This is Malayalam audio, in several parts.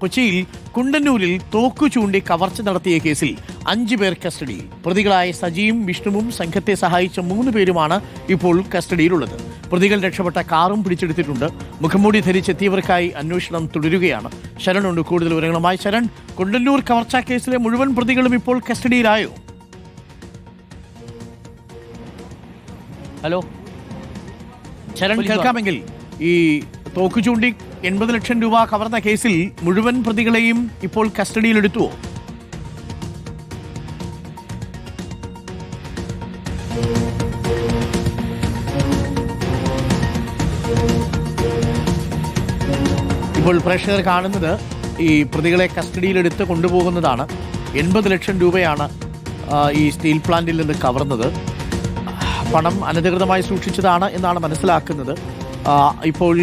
കൊച്ചിയിൽ കുണ്ടന്നൂരിൽ തോക്കു ചൂണ്ടി കവർച്ച നടത്തിയ കേസിൽ അഞ്ചു പേർ കസ്റ്റഡിയിൽ. പ്രതികളായ സജിയും വിഷ്ണുവും സംഘത്തെ സഹായിച്ച മൂന്ന് പേരുമാണ് ഇപ്പോൾ കസ്റ്റഡിയിലുള്ളത്. പ്രതികൾ രക്ഷപ്പെട്ട കാറും പിടിച്ചെടുത്തിട്ടുണ്ട്. മുഖംമൂടി ധരിച്ചെത്തിയവർക്കായി അന്വേഷണം തുടരുകയാണ്. ശരണുണ്ട് കൂടുതൽ വിവരങ്ങളുമായി ശരൺ. കുണ്ടന്നൂർ കവർച്ചാ കേസിലെ മുഴുവൻ പ്രതികളും ഇപ്പോൾ കസ്റ്റഡിയിലായോ? ഹലോ? ശരൺ കേൾക്കാമെങ്കിൽ ഈ തോക്കു ചൂണ്ടി എൺപത് ലക്ഷം രൂപ കവർന്ന കേസിൽ മുഴുവൻ പ്രതികളെയും ഇപ്പോൾ കസ്റ്റഡിയിലെടുത്തുവോ ഇപ്പോൾ പ്രേക്ഷകർ കാണുന്നത് ഈ പ്രതികളെ കസ്റ്റഡിയിലെടുത്ത് കൊണ്ടുപോകുന്നതാണ്. എൺപത് ലക്ഷം രൂപയാണ് ഈ സ്റ്റീൽ പ്ലാന്റിൽ നിന്ന് കവർന്നത്. പണം അനധികൃതമായി സൂക്ഷിച്ചതാണ് എന്നാണ് മനസ്സിലാക്കുന്നത്. ഇപ്പോൾ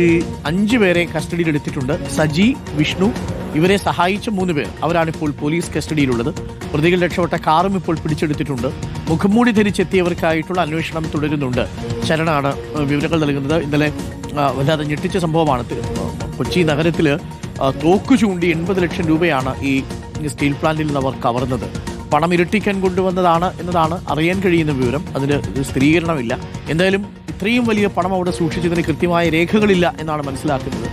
അഞ്ചു പേരെ കസ്റ്റഡിയിലെടുത്തിട്ടുണ്ട്. സജി വിഷ്ണു ഇവരെ സഹായിച്ച മൂന്ന് പേർ. അവരാണ് ഇപ്പോൾ പോലീസ് കസ്റ്റഡിയിലുള്ളത്. പ്രതികൾ രക്ഷപ്പെട്ട കാറും ഇപ്പോൾ പിടിച്ചെടുത്തിട്ടുണ്ട്. മുഖംമൂടി ധരിച്ചെത്തിയവർക്കായിട്ടുള്ള അന്വേഷണം തുടരുന്നുണ്ട്. ശരണാണ് വിവരങ്ങൾ നൽകുന്നത്. ഇന്നലെ വല്ലാതെ ഞെട്ടിച്ച സംഭവമാണ്. കൊച്ചി നഗരത്തിൽ തോക്കു ചൂണ്ടി എൺപത് ലക്ഷം രൂപയാണ് ഈ സ്റ്റീൽ പ്ലാന്റിൽ നിന്ന് അവർ കവർന്നത്. പണം ഇരട്ടിക്കാൻ കൊണ്ടുവന്നതാണ് എന്നതാണ് അറിയാൻ കഴിയുന്ന വിവരം. അതിന് സ്ഥിരീകരണമില്ല. എന്തായാലും ഇത്രയും വലിയ പണം അവിടെ സൂക്ഷിച്ചതിന് കൃത്യമായ രേഖകളില്ല എന്നാണ് മനസ്സിലാക്കുന്നത്.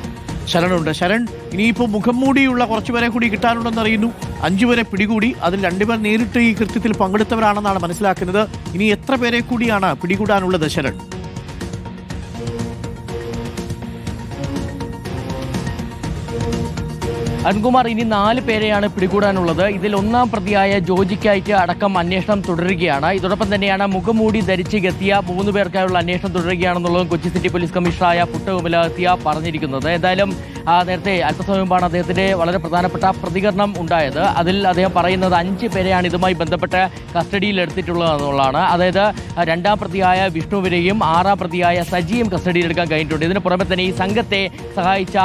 ശരണുണ്ട്. ശരൺ ഇനിയിപ്പോൾ മുഖം മൂടിയുള്ള കുറച്ചുപേരെ കൂടി കിട്ടാനുണ്ടെന്ന് അറിയുന്നു. അഞ്ചു അഞ്ചുപേരെ പിടികൂടി. അതിൽ രണ്ടുപേർ നേരിട്ട് ഈ കൃത്യത്തിൽ പങ്കെടുത്തവരാണെന്നാണ് മനസ്സിലാക്കുന്നത്. ഇനി എത്ര പേരെ കൂടിയാണ് പിടികൂടാനുള്ളത് ശരൺ? അരുൺകുമാർ ഇനി നാല് പേരെയാണ് പിടികൂടാനുള്ളത്. ഇതിൽ ഒന്നാം പ്രതിയായ ജോജിക്കായിട്ട് അടക്കം അന്വേഷണം തുടരുകയാണ്. ഇതോടൊപ്പം തന്നെയാണ് മുഖംമൂടി ധരിച്ച് എത്തിയ മൂന്ന് പേർക്കായുള്ള അന്വേഷണം തുടരുകയാണെന്നുള്ളതും കൊച്ചി സിറ്റി പോലീസ് കമ്മീഷണറായ പുട്ടകുമലത്തിയ പറഞ്ഞിരിക്കുന്നത്. എന്തായാലും നേരത്തെ അല്പസമയം മുമ്പാണ് അദ്ദേഹത്തിന്റെ വളരെ പ്രധാനപ്പെട്ട പ്രതികരണം ഉണ്ടായത്. അതിൽ അദ്ദേഹം പറയുന്നത് അഞ്ച് പേരെയാണ് ഇതുമായി ബന്ധപ്പെട്ട് കസ്റ്റഡിയിൽ എടുത്തിട്ടുള്ളത് എന്നുള്ളതാണ് അതായത് രണ്ടാം പ്രതിയായ വിഷ്ണുവിനെയും ആറാം പ്രതിയായ സജിയും കസ്റ്റഡിയിലെടുക്കാൻ കഴിഞ്ഞിട്ടുണ്ട്. ഇതിന് പുറമെ തന്നെ ഈ സംഘത്തെ സഹായിച്ച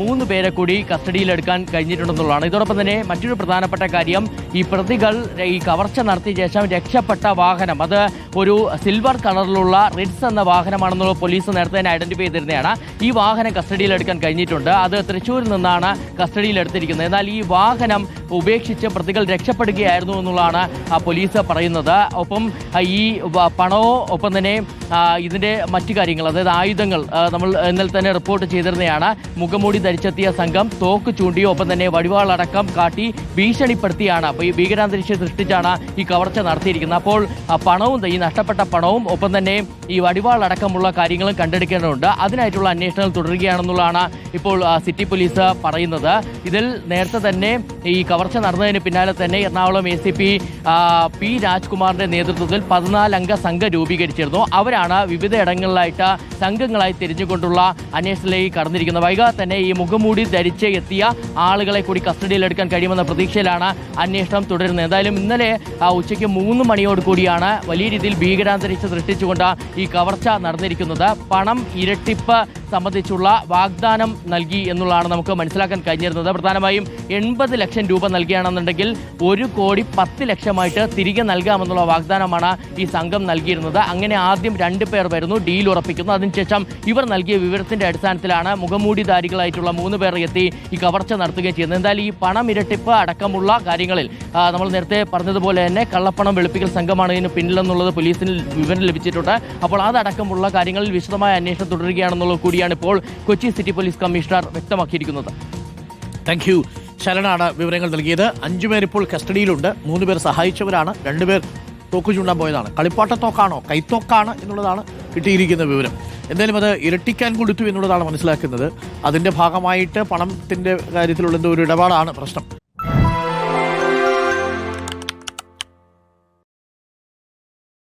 മൂന്ന് പേരെ കൂടി കസ്റ്റഡിയിലെടുക്കാൻ കഴിഞ്ഞിട്ടുണ്ടെന്നുള്ളതാണ്. ഇതോടൊപ്പം തന്നെ മറ്റൊരു പ്രധാനപ്പെട്ട കാര്യം ഈ പ്രതികൾ ഈ കവർച്ച നടത്തിയ ശേഷം രക്ഷപ്പെട്ട വാഹനം അത് ഒരു സിൽവർ കളറിലുള്ള റിഡ്സ് എന്ന വാഹനമാണെന്നുള്ള പോലീസ് നേരത്തെ തന്നെ ഐഡന്റിഫൈ ചെയ്തിരുന്നതാണ്. ഈ വാഹനം കസ്റ്റഡിയിലെടുക്കാൻ കഴിഞ്ഞിട്ടുണ്ട്. അത് തൃശ്ശൂരിൽ നിന്നാണ് കസ്റ്റഡിയിലെടുത്തിരിക്കുന്നത്. എന്നാൽ ഈ വാഹനം ഉപേക്ഷിച്ച് പ്രതികൾ രക്ഷപ്പെടുകയായിരുന്നു എന്നുള്ളതാണ് പോലീസ് പറയുന്നത്. ഒപ്പം ഈ പണവും ഒപ്പം തന്നെ ഇതിന്റെ മറ്റു കാര്യങ്ങൾ അതായത് ആയുധങ്ങൾ നമ്മൾ ഇന്നലെ തന്നെ റിപ്പോർട്ട് ചെയ്തിരുന്നതാണ് മുഖംമൂടി ധരിച്ചെത്തിയ സംഘം തോക്ക് ചൂണ്ടി ഒപ്പം തന്നെ വടിവാളടക്കം കാട്ടി ഭീഷണിപ്പെടുത്തിയാണ്. ഈ ഭീകരാന്തരീക്ഷം സൃഷ്ടിച്ചാണ് ഈ കവർച്ച നടത്തിയിരിക്കുന്നത്. അപ്പോൾ പണവും ഈ നഷ്ടപ്പെട്ട പണവും ഒപ്പം തന്നെ ഈ വടിവാളടക്കമുള്ള കാര്യങ്ങളും കണ്ടെടുക്കേണ്ടതുണ്ട്. അതിനായിട്ടുള്ള അന്വേഷണങ്ങൾ തുടരുകയാണെന്നുള്ളതാണ് ഇപ്പോൾ സിറ്റി പോലീസ് പറയുന്നത്. ഇതിൽ നേരത്തെ തന്നെ ഈ കവർച്ച നടന്നതിന് പിന്നാലെ തന്നെ Ernakulam A C P P രാജ്കുമാറിന്റെ നേതൃത്വത്തിൽ പതിനാലംഗ സംഘം രൂപീകരിച്ചിരുന്നു. അവരാണ് വിവിധ ഇടങ്ങളിലായിട്ട് സംഘങ്ങളായി തിരിഞ്ഞുകൊണ്ടുള്ള അന്വേഷണത്തിലേക്ക് കടന്നിരിക്കുന്നത്. വൈകാതെ തന്നെ ഈ മുഖംമൂടി ധരിച്ച് എത്തിയ ആളുകളെ കൂടി കസ്റ്റഡിയിലെടുക്കാൻ കഴിയുമെന്ന പ്രതീക്ഷയിലാണ് അന്വേഷണം തുടരുന്നത്. എന്തായാലും ഇന്നലെ ഉച്ചയ്ക്ക് മൂന്ന് മണിയോട് കൂടിയാണ് വലിയ രീതിയിൽ ഭീകരാന്തരീക്ഷം സൃഷ്ടിച്ചുകൊണ്ട് ഈ കവർച്ച നടന്നിരിക്കുന്നത്. പണം ഇരട്ടിപ്പ് സംബന്ധിച്ചുള്ള വാഗ്ദാനം നൽകി എന്നുള്ളതാണ് നമുക്ക് മനസ്സിലാക്കാൻ കഴിഞ്ഞിരുന്നത്. പ്രധാനമായും എൺപത് ലക്ഷം രൂപ നൽകുകയാണെന്നുണ്ടെങ്കിൽ ഒരു കോടി പത്ത് ലക്ഷമായിട്ട് തിരികെ നൽകാമെന്നുള്ള വാഗ്ദാനമാണ് ഈ സംഘം നൽകിയിരുന്നത്. അങ്ങനെ ആദ്യം രണ്ട് പേർ വരുന്നു ഡീൽ ഉറപ്പിക്കുന്നു. അതിനുശേഷം ഇവർ നൽകിയ വിവരത്തിന്റെ അടിസ്ഥാനത്തിലാണ് മുഖമൂടിധാരികളായിട്ടുള്ള മൂന്ന് പേർ എത്തി ഈ കവർച്ച നടത്തുകയും ചെയ്യുന്നത്. എന്തായാലും ഈ പണം ഇരട്ടിപ്പ് അടക്കമുള്ള കാര്യങ്ങളിൽ നമ്മൾ നേരത്തെ പറഞ്ഞതുപോലെ തന്നെ കള്ളപ്പണം വെളുപ്പിക്കൽ സംഘമാണ് ഇതിന് പിന്നിലെന്നുള്ളത് പോലീസിന് വിവരം ലഭിച്ചിട്ടുണ്ട്. അപ്പോൾ അതടക്കമുള്ള കാര്യങ്ങളിൽ വിശദമായ അന്വേഷണം തുടരുകയാണെന്നുള്ളത് കൂടിയാണ് ഇപ്പോൾ കൊച്ചി സിറ്റി പോലീസ് കമ്മീഷണർ വ്യക്തമാക്കിയിരിക്കുന്നത്. താങ്ക് ശരണാണ് വിവരങ്ങൾ നൽകിയത്. അഞ്ചുപേർ ഇപ്പോൾ കസ്റ്റഡിയിലുണ്ട്. മൂന്ന് പേർ സഹായിച്ചവരാണ്. രണ്ടുപേർ തോക്ക് ചൂണ്ടാൻ പോയതാണ്. കളിപ്പാട്ട തോക്കാണോ കൈത്തോക്കാണ് എന്നുള്ളതാണ് കിട്ടിയിരിക്കുന്ന വിവരം. എന്തായാലും അത് ഇരട്ടിക്കാൻ കൊടുത്തു എന്നുള്ളതാണ് മനസ്സിലാക്കുന്നത്. അതിന്റെ ഭാഗമായിട്ട് പണത്തിന്റെ കാര്യത്തിലുള്ള എന്തോ ഒരു ഇടപാടാണ് പ്രശ്നം.